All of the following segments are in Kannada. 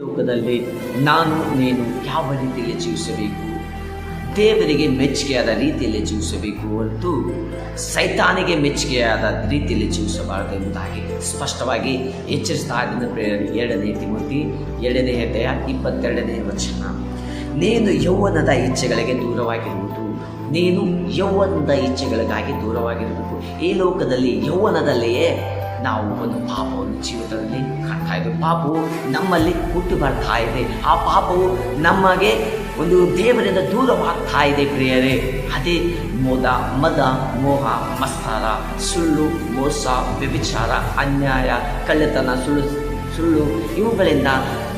ಲೋಕದಲ್ಲಿ ನಾನು ನೀನು ಯಾವ ರೀತಿಯಲ್ಲಿ ಜೀವಿಸಬೇಕು? ದೇವರಿಗೆ ಮೆಚ್ಚುಗೆಯಾದ ರೀತಿಯಲ್ಲಿ ಜೀವಿಸಬೇಕು ಹೊರತು ಸೈತಾನಿಗೆ ಮೆಚ್ಚುಗೆಯಾದ ರೀತಿಯಲ್ಲಿ ಜೀವಿಸಬಾರದು ಎಂಬುದಾಗಿ ಸ್ಪಷ್ಟವಾಗಿ ಎಚ್ಚರಿಸ್ತಾ ಇದ್ದ ಪ್ರೇರಣೆ ಎರಡನೇ ತಿಮತಿ ಎರಡನೇ ಅಧ್ಯಾಯ ಇಪ್ಪತ್ತೆರಡನೇ ವಚನ. ನೀನು ಯೌವನದ ಇಚ್ಛೆಗಳಿಗೆ ದೂರವಾಗಿರುವುದು, ನೀನು ಯೌವನದ ಇಚ್ಛೆಗಳಿಗಾಗಿ ದೂರವಾಗಿರಬೇಕು ಈ ಲೋಕದಲ್ಲಿ ಯೌವನದಲ್ಲಿಯೇ ನಾವು ಒಂದು ಪಾಪವನ್ನು ಜೀವಿತದಲ್ಲಿ ಕಾಣ್ತಾ ಇದ್ದೇವೆ. ಪಾಪವು ನಮ್ಮಲ್ಲಿ ಹುಟ್ಟು ಬರ್ತಾ ಇದೆ ಆ ಪಾಪವು ನಮಗೆ ಒಂದು ದೇವರಿಂದ ದೂರವಾಗ್ತಾ ಇದೆ ಪ್ರಿಯರೇ. ಅದೇ ಮೋದ, ಮದ, ಮೋಹ ಮಸ್ತಾರ ಸುಳ್ಳು, ಮೋಸ, ವ್ಯಭಿಚಾರ, ಅನ್ಯಾಯ, ಕಳ್ಳತನ, ಸುಳ್ಳು ಸುಳ್ಳು, ಇವುಗಳಿಂದ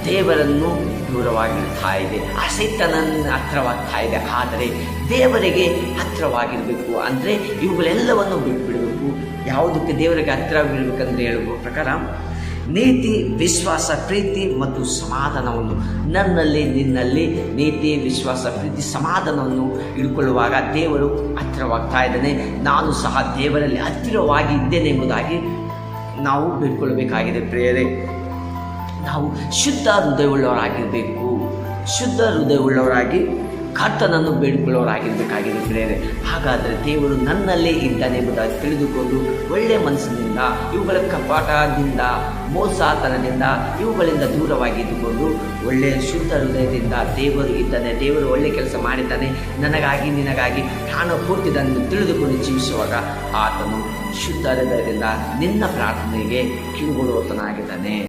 ದೇವರನ್ನು ದೂರವಾಗಿರ್ತಾ ಇದೆ ಆ ಸೈತನನ್ನು ಹತ್ರವಾಗ್ತಾ ಇದೆ ಆದರೆ ದೇವರಿಗೆ ಹತ್ತಿರವಾಗಿರಬೇಕು ಅಂದರೆ ಇವುಗಳೆಲ್ಲವನ್ನು ಬಿಟ್ಬಿಡಬೇಕು. ಯಾವುದಕ್ಕೆ ದೇವರಿಗೆ ಹತ್ತಿರವಿರಬೇಕಂದ್ರೆ ಹೇಳುವ ಪ್ರಕಾರ, ನೀತಿ, ವಿಶ್ವಾಸ, ಪ್ರೀತಿ ಮತ್ತು ಸಮಾಧಾನವನ್ನು. ನನ್ನಲ್ಲಿ, ನಿನ್ನಲ್ಲಿ ನೀತಿ, ವಿಶ್ವಾಸ, ಪ್ರೀತಿ, ಸಮಾಧಾನವನ್ನು ಇಟ್ಕೊಳ್ಳುವಾಗ ದೇವರು ಹತ್ತಿರವಾಗ್ತಾ ಇದ್ದಾನೆ ನಾನು ಸಹ ದೇವರಲ್ಲಿ ಹತ್ತಿರವಾಗಿ ಇದ್ದೇನೆ ಎಂಬುದಾಗಿ ನಾವು ಬಿಟ್ಕೊಳ್ಬೇಕಾಗಿದೆ ಪ್ರೇಯರೇ. ನಾವು ಶುದ್ಧ ಹೃದಯವುಳ್ಳವರಾಗಿರಬೇಕು. ಶುದ್ಧ ಹೃದಯವುಳ್ಳವರಾಗಿ ಕರ್ತನನ್ನು ಬೇಡಿಕೊಳ್ಳೋರಾಗಿರ್ಬೇಕಾಗಿದೆ ಪ್ರೇರೆ ಹಾಗಾದರೆ ದೇವರು ನನ್ನಲ್ಲೇ ಇದ್ದಾನೆ ಎಂಬುದಾಗಿ ತಿಳಿದುಕೊಂಡು ಒಳ್ಳೆಯ ಮನಸ್ಸಿನಿಂದ, ಇವುಗಳ ಕಪಾಟದಿಂದ, ಮೋಸಾತನದಿಂದ, ಇವುಗಳಿಂದ ದೂರವಾಗಿ ಇದ್ದುಕೊಂಡು ಒಳ್ಳೆಯ ಶುದ್ಧ ಹೃದಯದಿಂದ ದೇವರು ಇದ್ದಾನೆ, ದೇವರು ಒಳ್ಳೆಯ ಕೆಲಸ ಮಾಡಿದ್ದಾನೆ, ನನಗಾಗಿ, ನಿನಗಾಗಿ ಪ್ರಾಣ ಪೂರ್ತಿದನ್ನು ತಿಳಿದುಕೊಂಡು ಜೀವಿಸುವಾಗ ಆತನು ಶುದ್ಧ ಹೃದಯದಿಂದ ನಿನ್ನ ಪ್ರಾರ್ಥನೆಗೆ ಕಿವಿಗೊಡುವತನಾಗಿದ್ದಾನೆ